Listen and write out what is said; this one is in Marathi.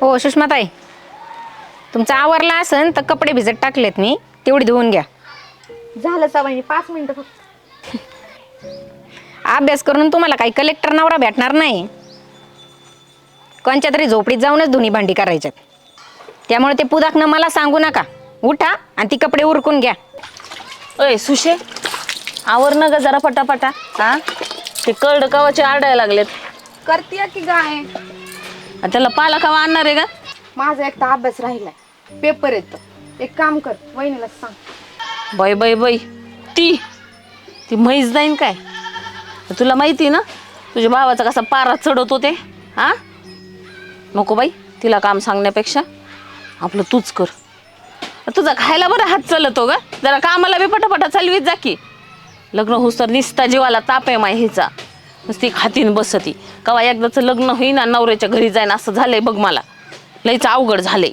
हो सुषमाताई. तुमचा आवरला असन तर कपडे भिजत टाकलेत मी. तेवढी धुवून घ्या. झालं सवयी पाच मिनिटं फक्त. अभ्यास करून तुम्हाला काही कलेक्टर नवरा भेटणार नाही. कोणच्या तरी झोपडीत जाऊनच धुनी भांडी करायच्यात. त्यामुळे ते पुदाकनं मला सांगू नका. उठा आणि ती कपडे उरकून घ्या. अय सुशे आवर ना ग जरा पटापटा हा? ते कळड कवाचे आडायला लागलेत. करते की गाय? आणि त्याला पाला कवा आणणार आहे का? माझा एक तर अभ्यास राहिलाय. पेपर येतो. एक काम कर वहिनीला सांग. बाई बाई बाई. ती ती म्हैस जाईन काय? तुला माहिती ना तुझ्या भावाचा कसा पारा चढवतो ते हा? नको बाई तिला काम सांगण्यापेक्षा. आपलं तूच कर. तुझा खायला बरं हात चालतो ग. जरा कामाला बी पटापटा चालवीत जा की. लग्न होस तर निसता जीवाला ताप आहे माय हिचा. नुसती खातीन बसती. कवा एकदाचं लग्न होईन आणि नवऱ्याच्या घरी जाईन असं झालंय बघ मला. लईच अवघड झालंय.